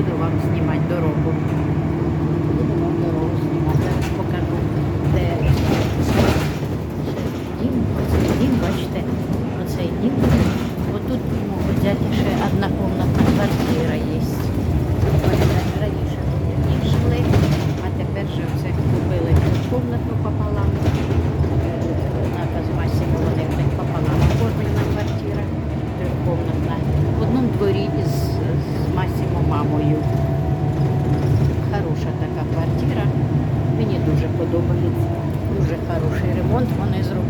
буду вам знімати дорогу. Буду вам дорогу знімати. Покажу, де дім, оцей дім, бачите, оцей дім. Отут можу взяти ще одна комнатна квартира є. Раніше жили, а тепер же все купили комнатну попала.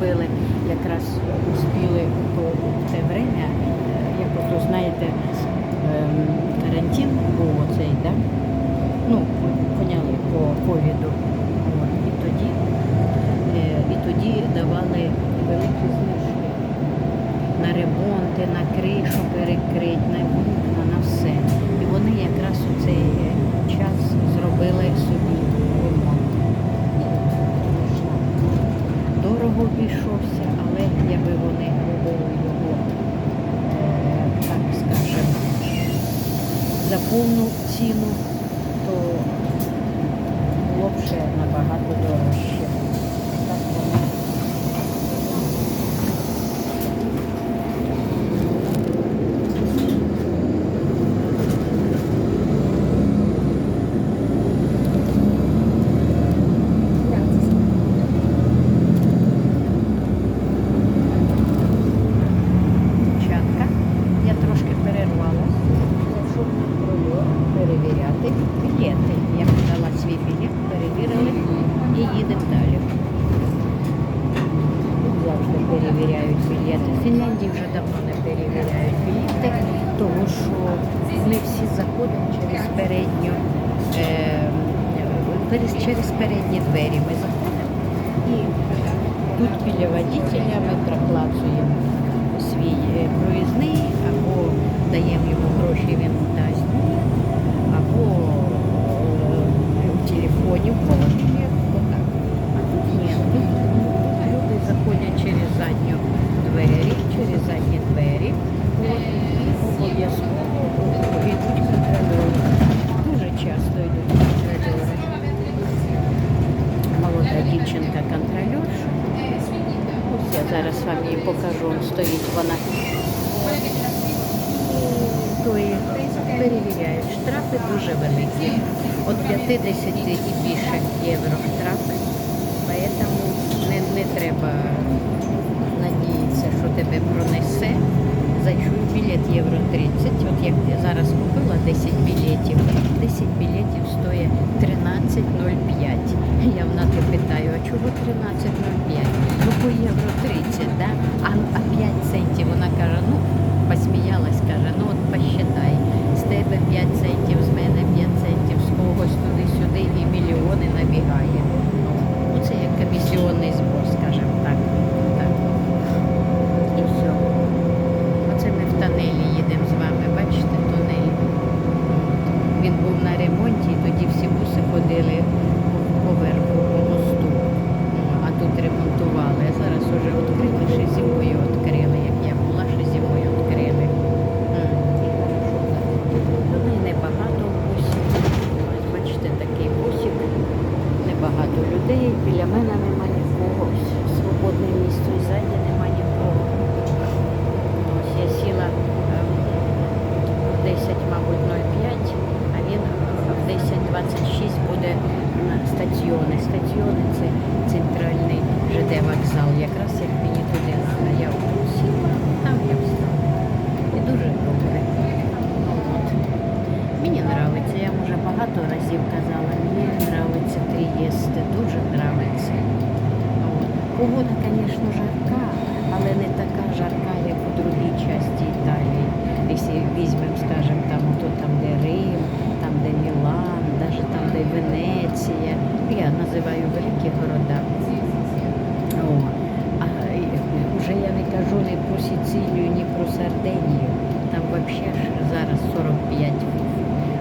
Вони зробили. Якраз успіли в те время, як ото знаєте, ем, карантин був оцей, да? ну, поняли по ковіду. І тоді, е, і тоді давали великі знижки на ремонти, на кришу перекрить, на все. І вони якраз у цей е, час зробили собі ремонт. Дорого обійшовся, але якби вони робили його, е, так скажемо, за повну ціну, то було б ще набагато дорожче. Так воно. Дівчатка, я трошки перервала. Зайшов контролер перевіряти білети. Я подала свій білет, перевірили і їдемо далі. Тут завжди перевіряють білети. Фінляндії вже давно не перевіряють білети, тому що ми всі заходимо через передню, е, через передні двері ми заходимо. І тут біля водителя ми проплачуємо свій е, проїзний, або даємо йому гроші, він дасть або е, в телефоні в положенні, отак. А тут ні, тут люди заходять через задню двері, через задні двері, от, і обов'язково йдуть контрольори. Дуже часто йдуть контрольори. Молода дівчинка контрольорша. Ось я зараз вам її покажу. Стоїть вона. То і перевіряють. Штрафи дуже великі. От 50 і більше євро штрафи. Тому не, не треба тебе пронесе. Зайшов білет євро 30. От як я зараз купила 10 білетів. 10 білетів стоїть 13,05. Я в НАТО питаю, а чого 13,05? Ну по євро 30, да? а, а 5 центів. Вона каже, ну посміялась, каже, ну от посчитай. З тебе 5 центів, з мене 5 центів, з когось туди-сюди і мільйони набігає. Ну, це як комісіонний збор, скажімо так. так. І все. Оце ми в тонелі їдемо з вами, бачите, тунель. Він був на ремонті, і тоді всі буси ходили поверху по мосту. А тут ремонтували. А зараз уже відкрили, ще зимою відкрили. Як я була, ще зимою відкрили. М, і хорошо так. Ну і небагато бусів. Ось бачите, такий бусик. Небагато людей. Біля мене нема нікого. Свободне місце ззаді нема нікого. Ось я сіла ем, в 10, мабуть, 05, а він в 10.26 буде стаціони. Стаціони це центральний ЖД вокзал. Якраз як мені туди а Я отут сіла, там я встала. І дуже добре. От. Мені подобається, я вже багато разів казала, мені подобається Трієсте, дуже подобається. От. Погода, звісно, жарка, але не така жарка, як у другій часті Італії. Якщо візьмемо, скажімо, там, ото там, де Рим, там, де Мілан, навіть там, де Венеція. Я називаю великі города. О, а вже я не кажу ні про Сицилію, ні про Сардинію. Там взагалі зараз 45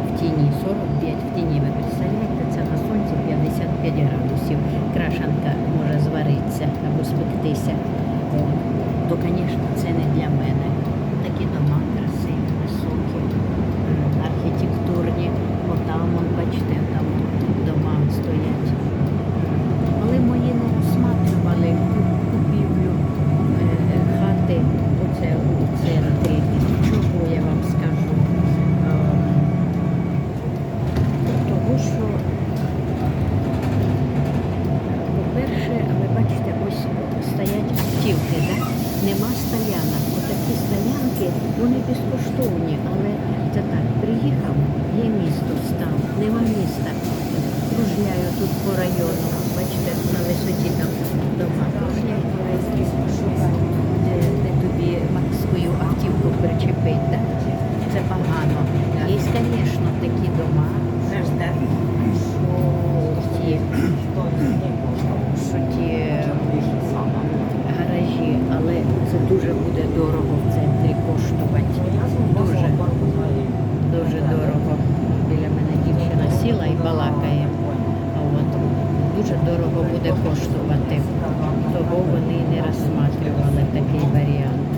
в тіні, 45 в тіні. Ви представляєте, це на сонці 55 градусів. Крашанка може зваритися або спектися. О, то, звісно, це не для мене. Такі дома красиві, високі, м, архітектурні. Отам, он, бачите, там дома стоять. Але мої не розсматривали ку- купівлю е, е, хати оце у церкві. Чого я вам скажу? Ем, Того, що, по-перше, ви бачите, ось стоять автівки, да? нема стоянок. Отакі стоянки, вони безкоштовні, але це так, приїхав, є місто став, нема міста. Кружляю тут по району. Бачите, на висоті там дома. Де, де тобі свою автівку причепить, да? це погано. Є, звісно, такі дома, дорого буде коштувати. Того вони не розсматривали такий варіант.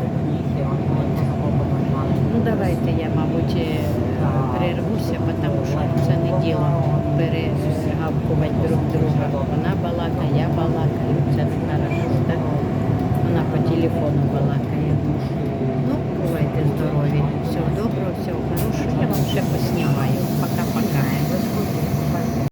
Ну давайте я, мабуть, е, перервуся, тому що це не діло перегавкувати друг друга.